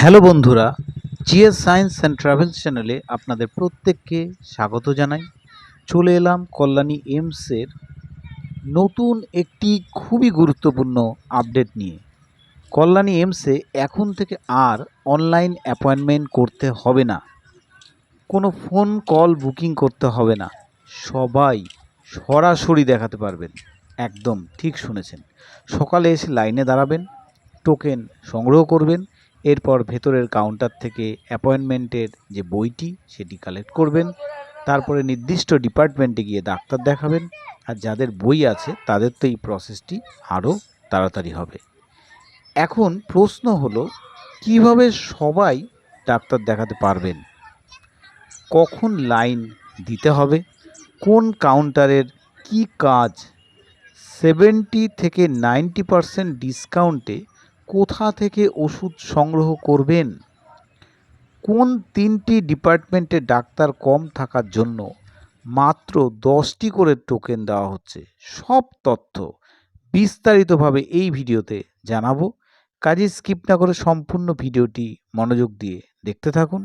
Hello বন্ধুরা GS science and travel চ্যানেলে আপনাদের প্রত্যেককে স্বাগত জানাই। চলে এলাম কল্যাণী এইমসের নতুন একটি খুবই গুরুত্বপূর্ণ আপডেট নিয়ে। কল্যাণী এইমসে এখন থেকে আর অনলাইন অ্যাপয়েন্টমেন্ট করতে হবে না। কোনো ফোন কল বুকিং করতে হবে না। সবাই সরাসরি দেখাতে পারবেন। একদম ঠিক শুনেছেন। সকালে এসে লাইনে দাঁড়াবেন টোকেন সংগ্রহ করবেন এরপর ভেতরের কাউন্টার থেকে অ্যাপয়েন্টমেন্টের যে বইটি, সেটি কালেক্ট করবেন। তারপরে নির্দিষ্ট ডিপার্টমেন্টে গিয়ে ডাক্তার দেখাবেন। আর যাদের বই আছে, তাদের তো এই প্রসেসটি আরও তাড়াতাড়ি হবে। এখন প্রশ্ন হলো, কীভাবে সবাই ডাক্তার দেখাতে পারবেন? কখন লাইন দিতে হবে? কোন কাউন্টারের কি কাজ? সেভেন্টি থেকে নাইনটি পারসেন্ট ডিসকাউন্টে কোথা থেকে ওষুধ সংগ্রহ করবেন? কোন তিনটি ডিপার্টমেন্টে ডাক্তার কম থাকার জন্য মাত্র দশটি করে টোকেন দেওয়া হচ্ছে? সব তথ্য বিস্তারিতভাবে এই ভিডিওতে জানাব। কাজে স্কিপ না করে সম্পূর্ণ ভিডিওটি মনোযোগ দিয়ে দেখতে থাকুন।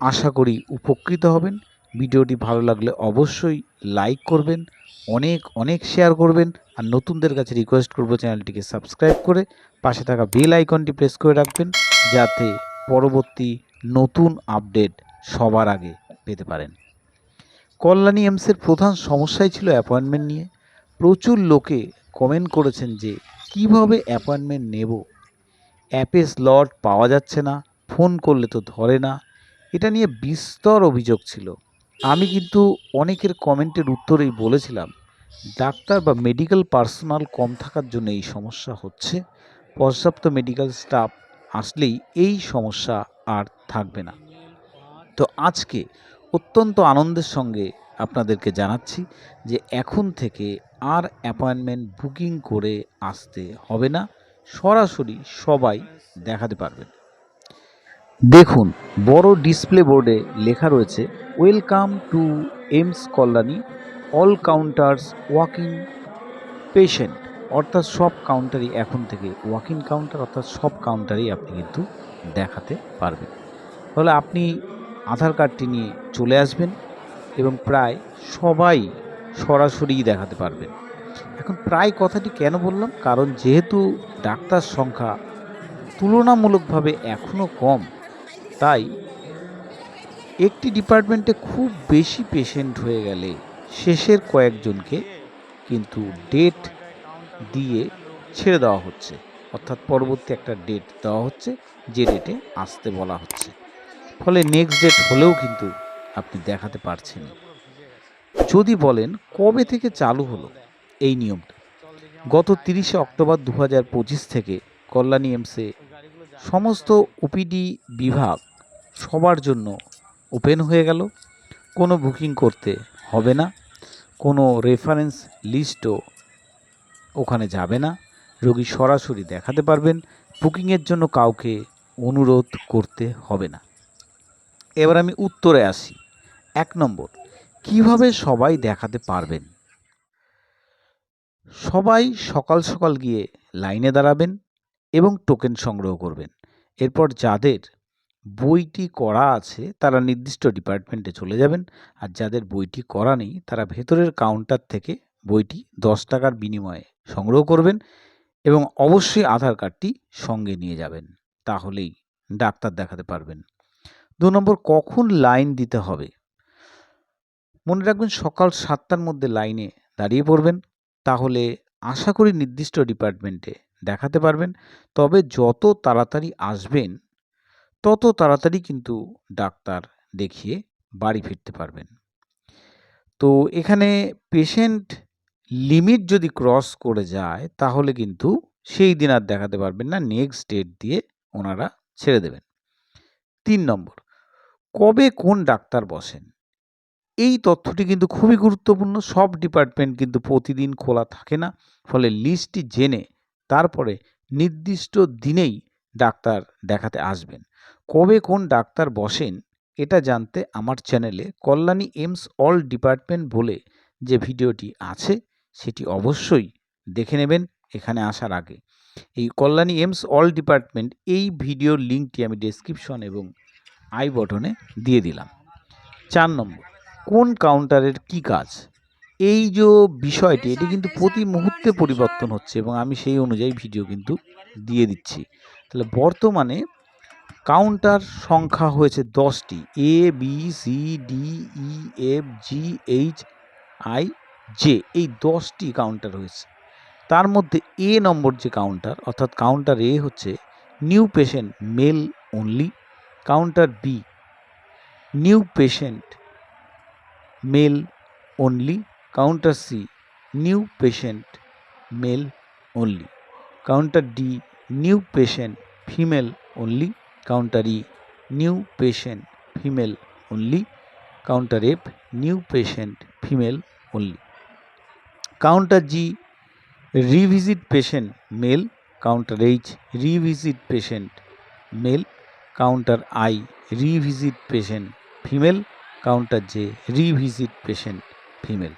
আশা করি উপকৃত হবেন। ভিডিওটি ভালো লাগলে অবশ্যই লাইক করবেন অনেক অনেক শেয়ার করবেন। আর নতুনদের কাছে রিকোয়েস্ট করব চ্যানেলটিকে সাবস্ক্রাইব করে পাশে থাকা বেল আইকনটি প্রেস করে রাখবেন, যাতে পরবর্তী নতুন আপডেট সবার আগে পেতে পারেন। কল্যাণী এমসের প্রধান সমস্যাই ছিল অ্যাপয়েন্টমেন্ট নিয়ে। প্রচুর লোকে কমেন্ট করেছেন যে, কীভাবে অ্যাপয়েন্টমেন্ট নেব? অ্যাপে স্লট পাওয়া যাচ্ছে না ফোন করলে তো ধরে না। এটা নিয়ে বিস্তর অভিযোগ ছিল। আমি কিন্তু অনেকের কমেন্টের উত্তরেই বলেছিলাম, ডাক্তার বা মেডিকেল পার্সোনাল কম থাকার জন্য এই সমস্যা হচ্ছে। পর্যাপ্ত মেডিকেল স্টাফ আসলেই এই সমস্যা আর থাকবে না। তো আজকে অত্যন্ত আনন্দের সঙ্গে আপনাদেরকে জানাচ্ছি যে এখন থেকে আর অ্যাপয়েন্টমেন্ট বুকিং করে আসতে হবে না। সরাসরি সবাই দেখাতে পারবেন। দেখুন, বড় ডিসপ্লে বোর্ডে লেখা রয়েছে, welcome to AIIMS Kalyani all counters walking patient. অর্থাৎ সব কাউন্টারই এখন থেকে ওয়াকিং কাউন্টার, অর্থাৎ সব কাউন্টারেই আপনি কিন্তু দেখাতে পারবেন। তাহলে আপনি আধার কার্ডটি নিয়ে চলে আসবেন এবং প্রায় সবাই সরাসরিই দেখাতে পারবেন। এখন প্রায় কথাটি কেন বললাম? কারণ যেহেতু ডাক্তার সংখ্যা তুলনামূলকভাবে এখনও কম তাই একটি ডিপার্টমেন্টে খুব বেশি পেশেন্ট হয়ে গেলে শেষের কয়েকজনকে কিন্তু ডেট দিয়ে ছেড়ে দেওয়া হচ্ছে। অর্থাৎ পরবর্তী একটা ডেট দেওয়া হচ্ছে, যে ডেটে আসতে বলা হচ্ছে। ফলে নেক্সট ডেট হলেও কিন্তু আপনি দেখাতে পারছেন যদি বলেন কবে থেকে চালু হলো এই নিয়মটা, গত তিরিশে অক্টোবর দু হাজার পঁচিশ থেকে কল্যাণী এমসে সমস্ত ওপিডি বিভাগ সবার জন্য ওপেন হয়ে গেল। কোনো বুকিং করতে হবে না। কোনো রেফারেন্স লিস্টও ওখানে যাবে না। রোগী সরাসরি দেখাতে পারবেন। বুকিংয়ের জন্য কাউকে অনুরোধ করতে হবে না। এবার আমি উত্তরে আসি। এক নম্বর, কীভাবে সবাই দেখাতে পারবেন? সবাই সকাল সকাল গিয়ে লাইনে দাঁড়াবেন। এবং টোকেন সংগ্রহ করবেন। এরপর যাদের বইটি করা আছে, তারা নির্দিষ্ট ডিপার্টমেন্টে চলে যাবেন। আর যাদের বইটি করা নেই, তারা ভেতরের কাউন্টার থেকে বইটি দশ টাকার বিনিময়ে সংগ্রহ করবেন এবং অবশ্যই আধার কার্ডটি সঙ্গে নিয়ে যাবেন। তাহলেই ডাক্তার দেখাতে পারবেন। দু নম্বর, কখন লাইন দিতে হবে? মনে রাখবেন সকাল সাতটার মধ্যে লাইনে দাঁড়িয়ে পড়বেন। তাহলে আশা করি নির্দিষ্ট ডিপার্টমেন্টে দেখাতে পারবেন। তবে যত তাড়াতাড়ি আসবেন, তত তাড়াতাড়ি কিন্তু ডাক্তার দেখিয়ে বাড়ি ফিরতে পারবেন। তো এখানে পেশেন্ট লিমিট যদি ক্রস করে যায়, তাহলে কিন্তু সেই দিন আর দেখাতে পারবেন না। নেক্সট ডেট দিয়ে ওনারা ছেড়ে দেবেন। তিন নম্বর, কবে কোন ডাক্তার বসেন? এই তথ্যটি কিন্তু খুবই গুরুত্বপূর্ণ। সব ডিপার্টমেন্ট কিন্তু প্রতিদিন খোলা থাকে না। ফলে লিস্টটি জেনে তারপরে নির্দিষ্ট দিনেই ডাক্তার দেখাতে আসবেন। কবে কোন ডাক্তার বসেন, এটা জানতে আমার চ্যানেলে কল্যাণী এমস অল ডিপার্টমেন্ট বলে যে ভিডিওটি আছে, সেটি অবশ্যই দেখে নেবেন এখানে আসার আগে। এই কল্যাণী এমস অল ডিপার্টমেন্ট এই ভিডিওর লিঙ্কটি আমি ডেসক্রিপশন এবং আই বটনে দিয়ে দিলাম। চার নম্বর, কোন কাউন্টারের কি কাজ? এই যে বিষয়টি, এটি কিন্তু প্রতি মুহূর্তে পরিবর্তন হচ্ছে এবং আমি সেই অনুযায়ী ভিডিও কিন্তু দিয়ে দিচ্ছি। তাহলে বর্তমানে কাউন্টার সংখ্যা হয়েছে দশটি A B C D E F G H I J এই দশটি কাউন্টার হয়েছে তার মধ্যে এ নম্বর যে কাউন্টার অর্থাৎ কাউন্টার এ হচ্ছে new patient male only counter B new patient male only counter C new patient male only counter D new patient female only counter E new patient female only counter F new patient female only counter G revisit patient male counter H revisit patient male counter I revisit patient female counter J revisit patient female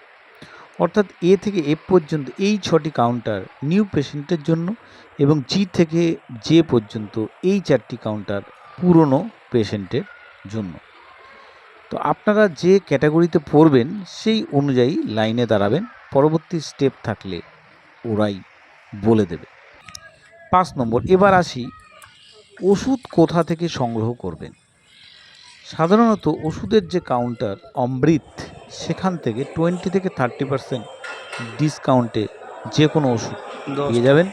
অর্থাৎ A থেকে F পর্যন্ত এই ছটি counter new পেশেন্টের জন্য এবং জি থেকে J পর্যন্ত এই চারটি কাউন্টার পুরনো পেশেন্টের জন্য। তো আপনারা যে ক্যাটাগরিতে পড়বেন, সেই অনুযায়ী লাইনে দাঁড়াবেন। পরবর্তী স্টেপ থাকলে ওরাই বলে দেবে। পাঁচ নম্বর, এবার আসি ওষুধ কোথা থেকে সংগ্রহ করবেন? সাধারণত ওষুধের যে কাউন্টার অমৃত সেখান থেকে টোয়েন্টি থেকে থার্টি পার্সেন্ট ডিসকাউন্টে যে কোনো ওষুধ পেয়ে যাবেন।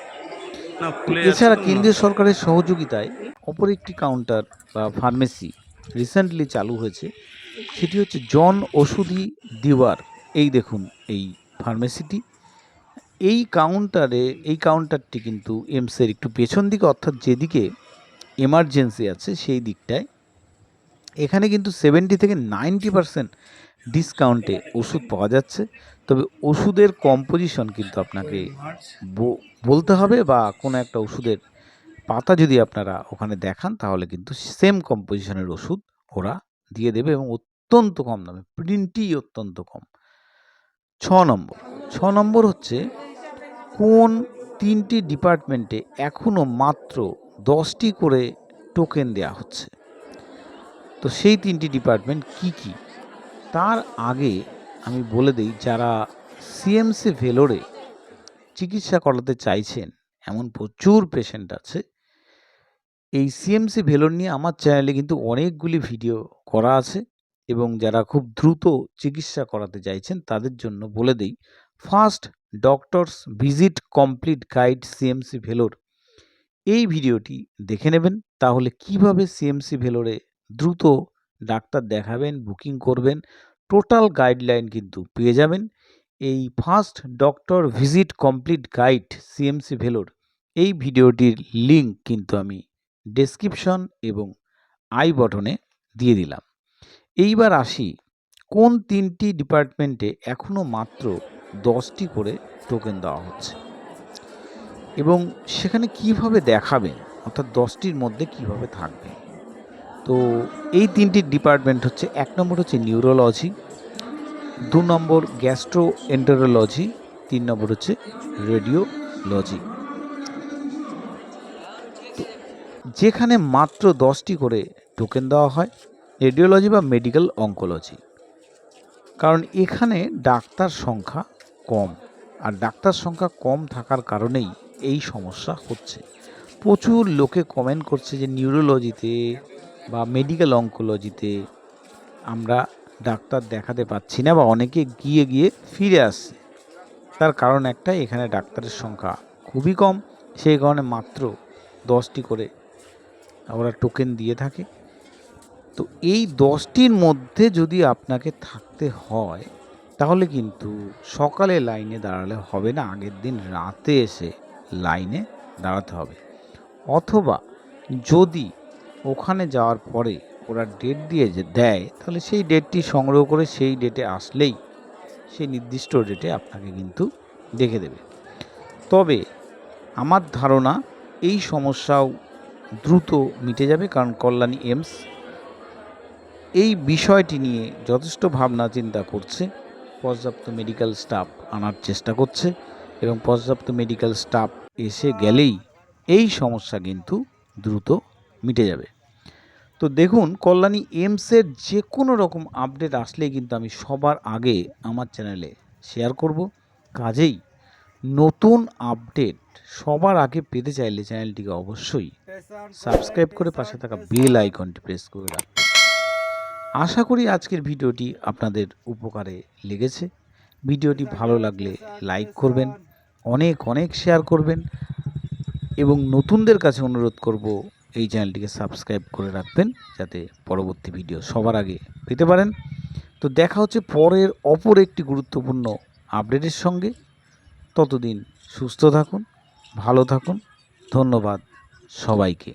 এছাড়া কেন্দ্রীয় সরকারের সহযোগিতায় অপর একটি কাউন্টার বা ফার্মেসি রিসেন্টলি চালু হয়েছে। সেটি হচ্ছে জন ওষুধি দিওয়ার এই দেখুন এই ফার্মেসিটি এই কাউন্টারে এই কাউন্টারটি কিন্তু এমসের একটু পেছন দিকে অর্থাৎ যেদিকে এমার্জেন্সি আছে সেই দিকটায় এখানে কিন্তু সেভেন্টি থেকে নাইনটি পারসেন্ট ডিসকাউন্টে ওষুধ পাওয়া যাচ্ছে। তবে ওষুধের কম্পোজিশন কিন্তু আপনাকে বলতে হবে বা কোনো একটা ওষুধের পাতা যদি আপনারা ওখানে দেখান, তাহলে কিন্তু সেম কম্পোজিশনের ওষুধ ওরা দিয়ে দেবে এবং অত্যন্ত কম দামে প্রিন্টই অত্যন্ত কম। ছ নম্বর ছ নম্বর হচ্ছে কোন তিনটি ডিপার্টমেন্টে এখনও মাত্র দশটি করে টোকেন দেওয়া হচ্ছে। তো সেই তিনটি ডিপার্টমেন্ট কি কি? তার আগে আমি বলে দিই, যারা সিএমসি ভেলোরে চিকিৎসা করাতে চাইছেন, এমন প্রচুর পেশেন্ট আছে, এই সিএমসি ভেলোর নিয়ে আমার চ্যানেলে কিন্তু অনেকগুলি ভিডিও করা আছে এবং যারা খুব দ্রুত চিকিৎসা করাতে চাইছেন, তাদের জন্য বলে দিই first doctors visit complete guide CMC Vellore. এই ভিডিওটি দেখে নেবেন, তাহলে কীভাবে সিএমসি ভেলোরে দ্রুত ডাক্তার দেখাবেন, বুকিং করবেন, টোটাল গাইডলাইন কিন্তু পেয়ে যাবেন। এই first doctor visit complete guide CMC Vellore, এই ভিডিওটির লিংক কিন্তু আমি ডেসক্রিপশন এবং আই বটনে দিয়ে দিলাম। এইবার আসি, কোন তিনটি ডিপার্টমেন্টে এখনও মাত্র দশটি করে টোকেন দেওয়া হচ্ছে? এবং সেখানে কীভাবে দেখাবেন? অর্থাৎ দশটির মধ্যে কীভাবে থাকবে? তো এই তিনটি ডিপার্টমেন্ট হচ্ছে, এক নম্বর হচ্ছে নিউরোলজি, দু নম্বর গ্যাস্ট্রো এন্টারোলজি তিন নম্বর হচ্ছে রেডিওলজি। যেখানে মাত্র দশটি করে টোকেন দেওয়া হয়, রেডিওলজি বা মেডিকেল অঙ্কোলজি কারণ এখানে ডাক্তার সংখ্যা কম, আর ডাক্তার সংখ্যা কম থাকার কারণেই এই সমস্যা হচ্ছে। প্রচুর লোকে কমেন্ট করছে যে নিউরোলজিতে বা মেডিকেল অঙ্কোলজিতে আমরা ডাক্তার দেখাতে পাচ্ছি না বা অনেকে গিয়ে গিয়ে ফিরে আসছে। তার কারণ একটা এখানে ডাক্তারের সংখ্যা খুবই কম। সেই কারণে মাত্র দশটি করে ওরা টোকেন দিয়ে থাকে। তো এই দশটির মধ্যে যদি আপনাকে থাকতে হয়, তাহলে কিন্তু সকালে লাইনে দাঁড়ালে হবে না, আগের দিন রাতে এসে লাইনে দাঁড়াতে হবে। অথবা যদি ওখানে যাওয়ার পরে ওরা ডেট দিয়ে যে দেয়, তাহলে সেই ডেটটি সংগ্রহ করে সেই ডেটে আসলেই সেই নির্দিষ্ট ডেটে আপনাকে কিন্তু দেখে দেবে। তবে আমার ধারণা এই সমস্যাও দ্রুত মিটে যাবে, কারণ কল্যাণী এমস এই বিষয়টি নিয়ে যথেষ্ট ভাবনা চিন্তা করছে, পর্যাপ্ত মেডিকেল স্টাফ আনার চেষ্টা করছে এবং পর্যাপ্ত মেডিকেল স্টাফ এসে গেলেই এই সমস্যা কিন্তু দ্রুত মিটে যাবে। তো দেখুন, কল্যাণী এমসের যে কোনো রকম আপডেট আসলেই কিন্তু আমি সবার আগে আমার চ্যানেলে শেয়ার করব। কাজেই নতুন আপডেট সবার আগে পেতে চাইলে চ্যানেলটিকে অবশ্যই সাবস্ক্রাইব করে পাশে থাকা বেল আইকনটি প্রেস করে রাখবেন আশা করি আজকের ভিডিওটি আপনাদের উপকারে লেগেছে। ভিডিওটি ভালো লাগলে লাইক করবেন, অনেক অনেক শেয়ার করবেন এবং নতুনদের কাছে অনুরোধ করব এই চ্যানেলটিকে সাবস্ক্রাইব করে রাখবেন যাতে পরবর্তী ভিডিও সবার আগে পেতে পারেন। তো দেখা হচ্ছে পরের অপর একটি গুরুত্বপূর্ণ আপডেটের সঙ্গে। ততদিন সুস্থ থাকুন, ভালো থাকুন। ধন্যবাদ সবাইকে।